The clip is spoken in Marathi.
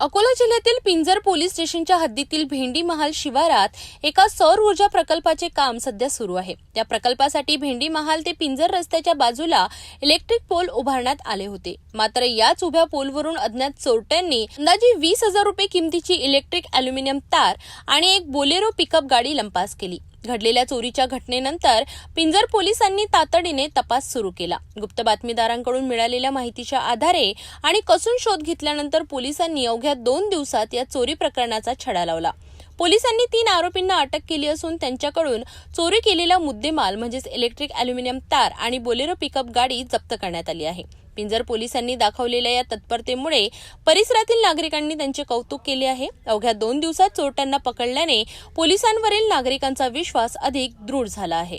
अकोला जिल्ह्यातील पिंजर पोलीस स्टेशनच्या हद्दीतील भेंडी महाल शिवारात एका सौर ऊर्जा प्रकल्पाचे काम सध्या सुरू आहे. त्या प्रकल्पासाठी भेंडी महाल ते पिंजर रस्त्याच्या बाजूला इलेक्ट्रिक पोल उभारण्यात आले होते. मात्र याच उभ्या पोलवरून अज्ञात चोरट्यांनी अंदाजे वीस हजार रुपये किमतीची इलेक्ट्रिक अॅल्युमिनियम तार आणि एक बोलेरो पिकअप गाडी लंपास केली. घडलेल्या चोरीच्या घटनेनंतर पिंजर पोलिसांनी तातडीने तपास सुरू केला. गुप्त बातमीदारांकडून मिळालेल्या माहितीच्या आधारे आणि कसून शोध घेतल्यानंतर पोलिसांनी अवघ्या दोन दिवसात या चोरी प्रकरणाचा छडा लावला. पोलिसांनी तीन आरोपींना अटक केली असून त्यांच्याकडून चोरी केलेला मुद्देमाल म्हणजेच इलेक्ट्रिक अॅल्युमिनियम तार आणि बोलेरो पिकअप गाडी जप्त करण्यात आली आहे. पिंजर पोलिसांनी दाखवलेल्या या तत्परतेमुळे परिसरातील नागरिकांनी त्यांचे कौतुक केले आहे. अवघ्या दोन दिवसात चोरट्यांना पकडल्याने पोलिसांवरील नागरिकांचा विश्वास अधिक दृढ झाला आहे.